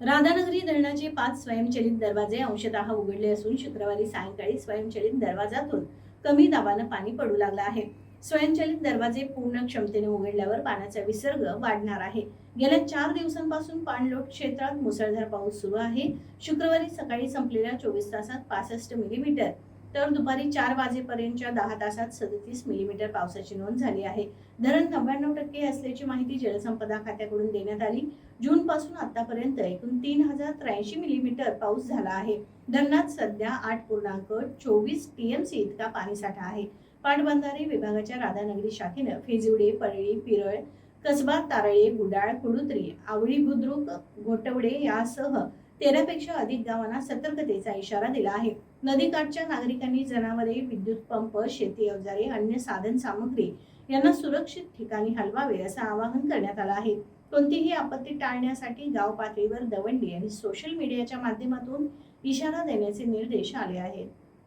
राधानगरी धरणाचे पाच स्वयंचलित दरवाजे अंशतः उघडले असून शुक्रवारी सायंकाळी स्वयंचलित दरवाजातून कमी दाबानं पाणी पडू लागलं आहे. स्वयंचलित दरवाजे पूर्ण क्षमतेने उघडल्यावर पाण्याचा विसर्ग वाढणार आहे. गेल्या चार दिवसांपासून पाणलोट क्षेत्रात मुसळधार पाऊस सुरू आहे. शुक्रवारी सकाळी संपलेल्या चोवीस तासात पासष्ट मिलीमीटर तर दुपारी चार वाजेपर्यंतच्या दहा तासात सदतीस मिलीमीटर पावसाची नोंद झाली आहे. धरण नव्याण्णव टक्के असल्याची माहिती जलसंपदा खात्याकडून देण्यात आली. जून पासून आतापर्यंत एकूण तीन हजार त्र्याऐंशी मिलीमीटर पाऊस झाला आहे. धरणात सध्या आठ पूर्णांक चोवीस टीएमसी इतका पाणीसाठा आहे. पाटबंधारे विभागाच्या राधानगरी शाखेनं फेजिवडे परळी पिरळ कसबा तारळे गुडाळ कुडुत्री आवळी बुद्रुक घोटवडे यासह तेरापेक्षा अधिक गावांना सतर्कतेचा इशारा दिला आहे. नदीकाठच्या नागरिकांनी जनावरे विद्युत पंप शेती अवजारे अन्य साधन सामग्री यांना सुरक्षित ठिकाणी हलवावे असं आवाहन करण्यात आलं आहे. कोणतीही आपत्ती टाळण्यासाठी गाव पातळीवर दवंडी आणि सोशल मीडियाच्या माध्यमातून इशारा देण्याचे निर्देश आले आहेत.